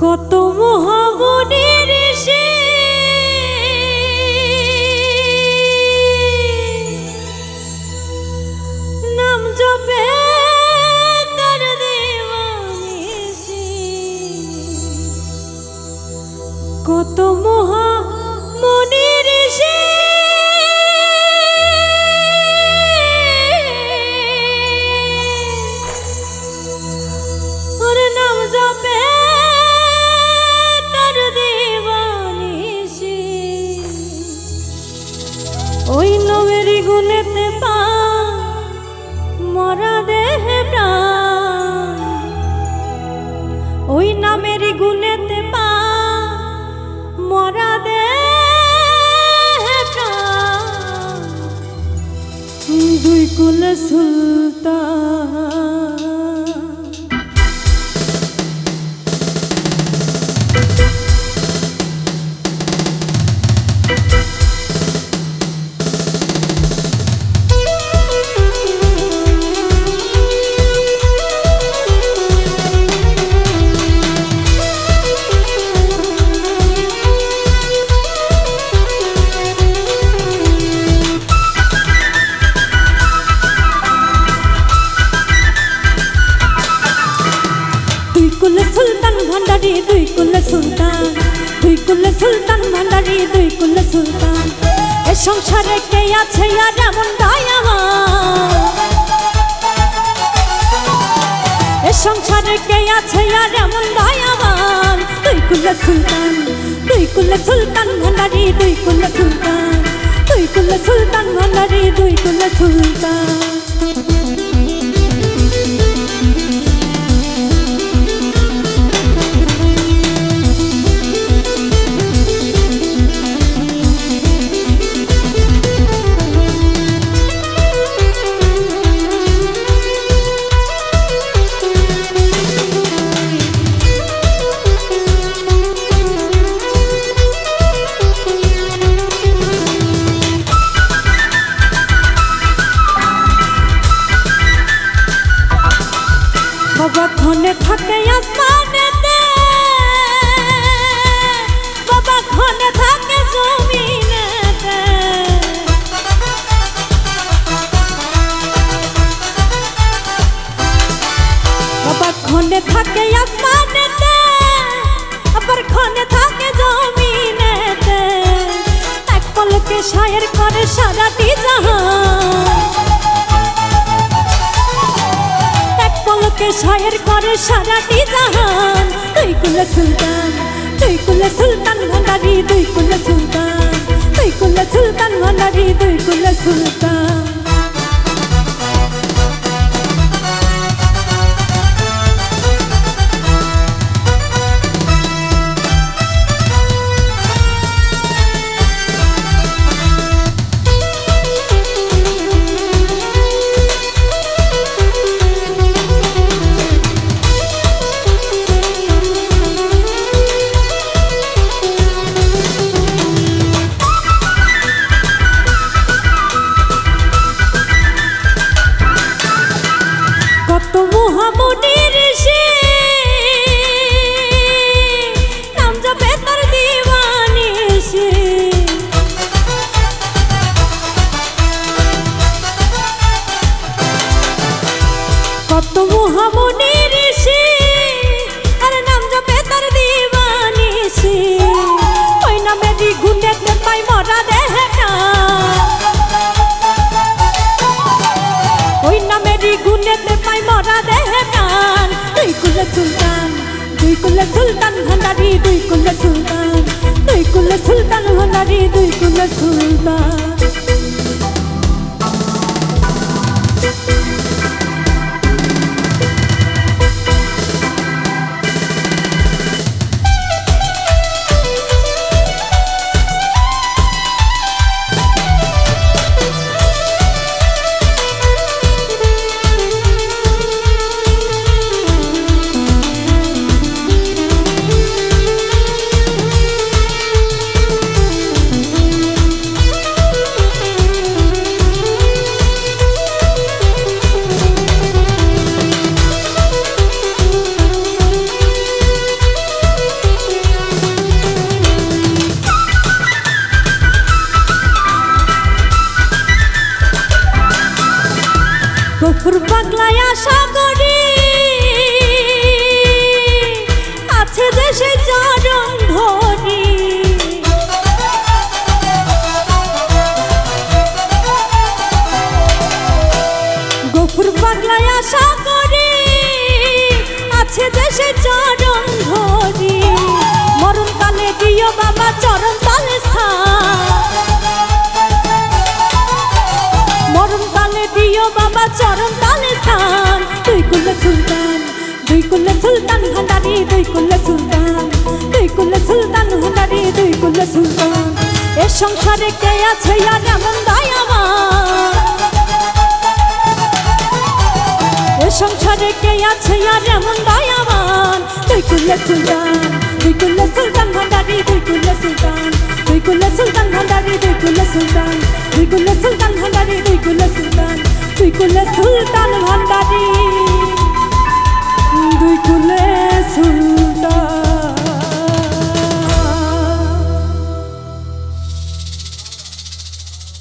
কত মহামনির ওই নবেরি গুনেতে পা মরা দেহে প্রাণ। ওই নামেরই গুনেতে পা ভান্ডারি দুই কুল সুলতান। এ সংসারে কে আছে আর এমন দয়াবান? এ সংসারে কে আছে আর এমন দয়াবান? দুই কুল সুলতান, দুই কুল সুলতান ভান্ডারি, দুই কুল সুলতান। দুই কুল সুলতান ভান্ডারি, দুই কুল সুলতান। ক্ষণে থাকে আসমানেতে। বাবা ক্ষণে থাকে জমিনেতে। বাবা ক্ষণে থাকে আসমানেতে, আবার ক্ষণে থাকে জমিনেতে। এক পলকে শায়ের করে সারাটি জাহান। পলকে শায়ের করে সারাটি জাহান তুই কুল সুলতান তুই কুল সুলতান ভান্ডারি তুই কুল সুলতান তুই কুল সুলতান ভান্ডারি তুই কুল সুলতান। মরা দেহে প্রাণ। দুই কুল সুলতান, দুই কুল সুলতান ভান্ডারি, দুই কুল সুলতান। দুই কুল সুলতান ভান্ডারি, দুই কুল সুলতান। দূর পাগলায় আশা করি। আছে দেশে যা দুই সুলতান, এ সংসারে কে আছে আর এমন দয়াবান এ সংসারে কে আছে আর এমন দয়াবান দুই কুল্লা সুলতান দুই কুল্লা সুলতান ভান্ডারি দুই কুল্লা সুলতান দুই কুল্লা সুলতান ভান্ডারি দুই কুল্লা সুলতান দুই কুল্লা সুলতান ভান্ডারি দুই কুল্লা সুলতান দুই কুল্লা সুলতান ভান্ডারি। দুই কুলে